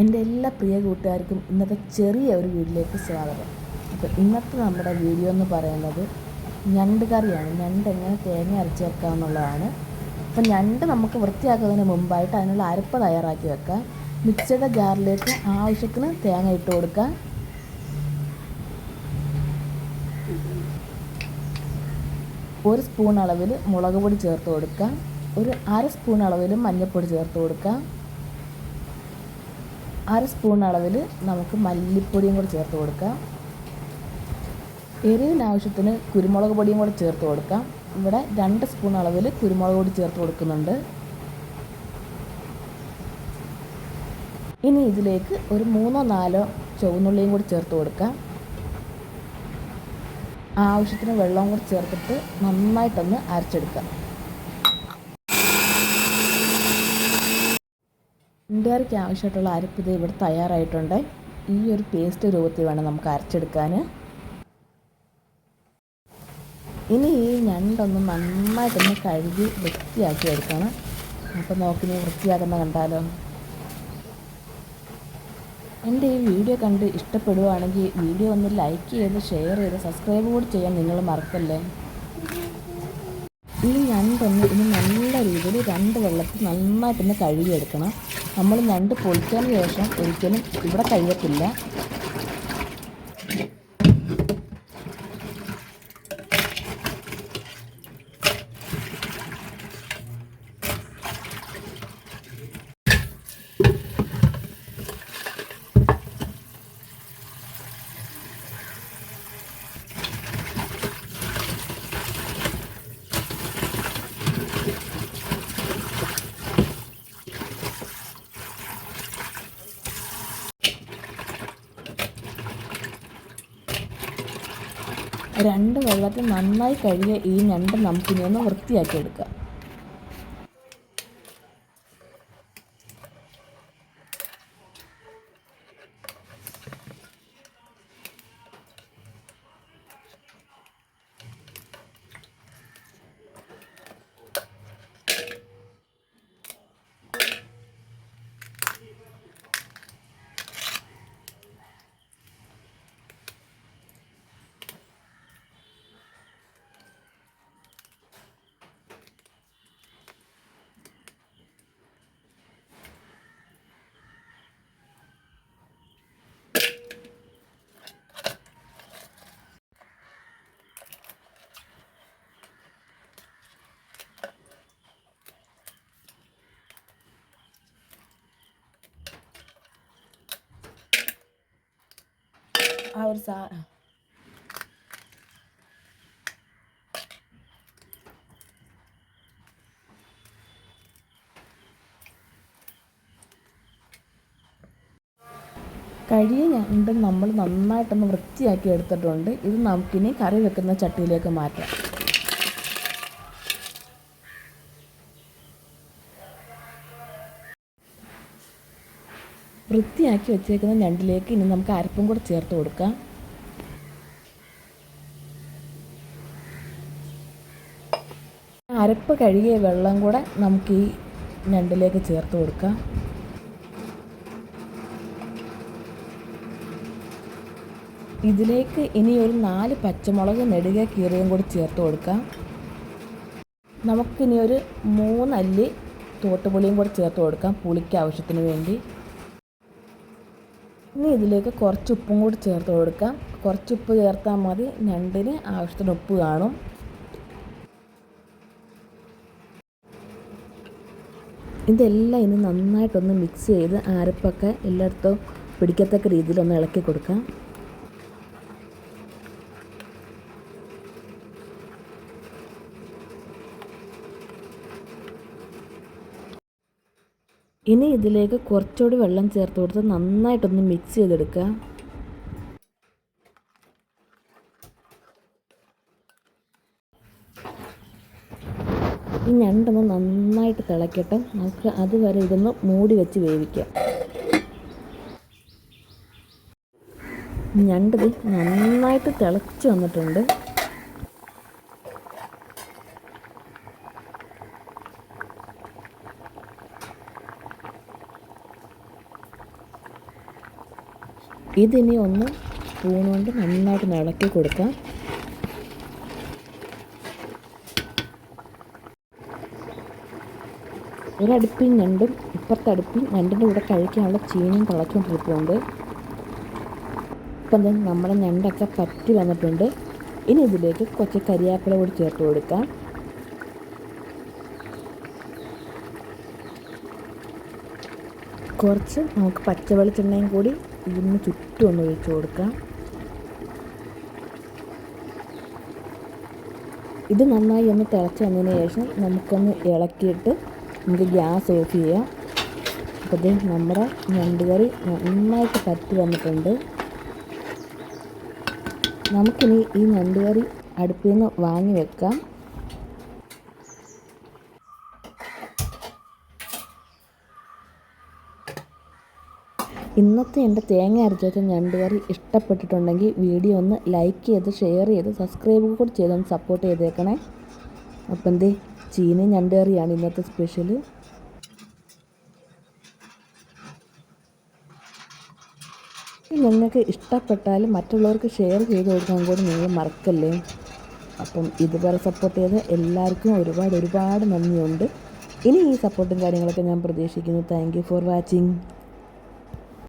എന്റെ എല്ലാ പ്രിയ കൂട്ടുകാർക്കും ഇന്നത്തെ ചെറിയ ഒരു വീഡിയോയിലേക്ക് സ്വാഗതം. അപ്പോൾ ഇന്നത്തെ നമ്മുടെ വീഡിയോ എന്ന് പറയുന്നത് ഞണ്ട് കറിയാണ്. ഞണ്ട് എങ്ങനെ തേങ്ങ അരച്ച് വെക്കാം എന്നുള്ളതാണ്. അപ്പോൾ ഞണ്ട് നമുക്ക് വൃത്തിയാക്കുന്നതിന് മുമ്പായിട്ട് അതിനുള്ള അരപ്പ് തയ്യാറാക്കി വെക്കാം. മിക്സിയുടെ ജാറിലേക്ക് ആവശ്യത്തിന് തേങ്ങ ഇട്ട് കൊടുക്കാം. ഒരു സ്പൂൺ അളവിൽ മുളക് പൊടി ചേർത്ത് കൊടുക്കാം. ഒരു അര സ്പൂൺ അളവിൽ മഞ്ഞൾപ്പൊടി ചേർത്ത് കൊടുക്കാം. അര സ്പൂൺ അളവിൽ നമുക്ക് മല്ലിപ്പൊടിയും കൂടെ ചേർത്ത് കൊടുക്കാം. എരിവിന് ആവശ്യത്തിന് കുരുമുളക് പൊടിയും കൂടെ ചേർത്ത് കൊടുക്കാം. ഇവിടെ രണ്ട് സ്പൂൺ അളവിൽ കുരുമുളക് പൊടി ചേർത്ത് കൊടുക്കുന്നുണ്ട്. ഇനി ഇതിലേക്ക് ഒരു മൂന്നോ നാലോ ചുവന്നുള്ളിയും കൂടി ചേർത്ത് കൊടുക്കാം. ആവശ്യത്തിന് വെള്ളവും കൂടി ചേർത്തിട്ട് നന്നായിട്ടൊന്ന് അരച്ചെടുക്കാം. ഇൻഡയറിക്ക് ആവശ്യമായിട്ടുള്ള അരപ്പ് ഇത് ഇവിടെ തയ്യാറായിട്ടുണ്ട്. ഈ ഒരു പേസ്റ്റ് രൂപത്തിൽ വേണം നമുക്ക് അരച്ചെടുക്കാൻ. ഇനി ഈ ഞണ്ടൊന്ന് നന്നായിട്ടൊന്ന് കഴുകി വൃത്തിയാക്കി എടുക്കണം. അപ്പോൾ നോക്കി നീ വൃത്തിയാക്കുന്ന കണ്ടാലോ? എന്റെ ഈ വീഡിയോ കണ്ട് ഇഷ്ടപ്പെടുവാണെങ്കിൽ വീഡിയോ ഒന്ന് ലൈക്ക് ചെയ്ത് ഷെയർ ചെയ്ത് സബ്സ്ക്രൈബ് കൂടി ചെയ്യാൻ നിങ്ങൾ മറക്കല്ലേ? ഈ ഞണ്ടൊന്ന് ഇനി നല്ല രീതിയിൽ രണ്ട് വെള്ളത്തിൽ നന്നായിട്ടൊന്ന് കഴുകിയെടുക്കണം. നമ്മൾ രണ്ട് പൊളിച്ചതിന് ശേഷം ഒരിക്കലും ഇവിടെ കഴുകത്തില്ല. രണ്ട് വെള്ളത്തിൽ നന്നായി കഴുകിയ ഈ ഞണ്ട് നമുക്കിനി ഒന്ന് വൃത്തിയാക്കി എടുക്കാം. ആ ഒരു സാ കഴിയുന്നുണ്ട് നമ്മൾ നന്നായിട്ടൊന്ന് വൃത്തിയാക്കി എടുത്തിട്ടുണ്ട്. ഇത് നമുക്കിനി കറി വെക്കുന്ന ചട്ടിയിലേക്ക് മാറ്റാം. വൃത്തിയാക്കി വെച്ചേക്കുന്ന ഞണ്ടിലേക്ക് ഇനി നമുക്ക് അരപ്പും കൂടെ ചേർത്ത് കൊടുക്കാം. അരപ്പ് കഴുകിയ വെള്ളം കൂടെ നമുക്ക് ഈ ഞണ്ടിലേക്ക് ചേർത്ത് കൊടുക്കാം. ഇതിലേക്ക് ഇനി ഒരു നാല് പച്ചമുളക് നെടുക കീറിയും കൂടി ചേർത്ത് കൊടുക്കാം. നമുക്കിനി ഒരു മൂന്നല്ലി തോട്ടുപുളിയും കൂടി ചേർത്ത് കൊടുക്കാം പുളിക്ക് ആവശ്യത്തിന് വേണ്ടി. ഇനി ഇതിലേക്ക് കുറച്ച് ഉപ്പും കൂടി ചേർത്ത് കൊടുക്കാം. കുറച്ച് ഉപ്പ് ചേർത്താൽ മതി. ഞണ്ടിന് ആവശ്യത്തിന് ഉപ്പ് കാണും. ഇതെല്ലാം ഇനി നന്നായിട്ടൊന്ന് മിക്സ് ചെയ്ത് ആരപ്പൊക്കെ എല്ലായിടത്തും പിടിക്കത്തക്ക രീതിയിൽ ഒന്ന് ഇളക്കി കൊടുക്കാം. ഇനി ഇതിലേക്ക് കുറച്ചുകൂടി വെള്ളം ചേർത്ത് കൊടുത്ത് നന്നായിട്ടൊന്ന് മിക്സ് ചെയ്തെടുക്കുക. ഈ ഞണ്ടൊന്ന് നന്നായിട്ട് തിളക്കട്ടെ. നമുക്ക് അതുവരെ ഇതൊന്ന് മൂടി വെച്ച് വേവിക്കാം. ഞണ്ടത് നന്നായിട്ട് തിളച്ച് വന്നിട്ടുണ്ട്. ഇതിനി ഒന്ന് സ്പൂൺ കൊണ്ട് നന്നായിട്ട് ഇളക്കി കൊടുക്കാം. ഒരടുപ്പിൽ ഞണ്ടും ഇപ്പുറത്തെ അടുപ്പിൽ ഞണ്ടിന്റെ കൂടെ കഴിക്കാനുള്ള ചീനിയും തിളച്ചുകൊണ്ടിരിക്കുന്നുണ്ട് ഇപ്പം തന്നെ നമ്മുടെ ഞണ്ടൊക്കെ പറ്റി വന്നിട്ടുണ്ട്. ഇനി ഇതിലേക്ക് കുറച്ച് കരിയാപ്പില കൂടി ചേർത്ത് കൊടുക്കാം. കുറച്ച് നമുക്ക് പച്ച വെളിച്ചെണ്ണയും കൂടി ഇതിന് ചുറ്റും ഒന്ന് ഒഴിച്ച് കൊടുക്കാം. ഇത് നന്നായി ഒന്ന് തിളച്ച് വന്നതിന് ശേഷം നമുക്കൊന്ന് ഇളക്കിയിട്ട് നമുക്ക് ഗ്യാസ് ഓഫ് ചെയ്യാം. അപ്പോൾ നമ്മുടെ ഞണ്ട് കറി നന്നായിട്ട് പറ്റി വന്നിട്ടുണ്ട്. നമുക്കിനി ഈ ഞണ്ട് കറി അടുപ്പിൽ നിന്ന് വാങ്ങി വെക്കാം. ഇന്നത്തെ എന്റെ തേങ്ങ അരച്ച് വെച്ച ഞണ്ട് കറി ഇഷ്ടപ്പെട്ടിട്ടുണ്ടെങ്കിൽ വീഡിയോ ഒന്ന് ലൈക്ക് ചെയ്ത് ഷെയർ ചെയ്ത് സബ്സ്ക്രൈബ് കൂടി ചെയ്തൊന്ന് സപ്പോർട്ട് ചെയ്തേക്കണേ. അപ്പം എന്തേ ചീനി ഞണ്ട് കറിയാണ് ഇന്നത്തെ സ്പെഷ്യൽ നിങ്ങൾക്ക് ഇഷ്ടപ്പെട്ടാൽ മറ്റുള്ളവർക്ക് ഷെയർ ചെയ്ത് കൊടുക്കാൻ കൂടി നിങ്ങൾ മറക്കല്ലേ? അപ്പം ഇതുപോലെ സപ്പോർട്ട് ചെയ്ത് എല്ലാവർക്കും ഒരുപാട് ഒരുപാട് നന്ദിയുണ്ട്. ഇനി ഈ സപ്പോർട്ടും കാര്യങ്ങളൊക്കെ ഞാൻ പ്രതീക്ഷിക്കുന്നു. Thank for watching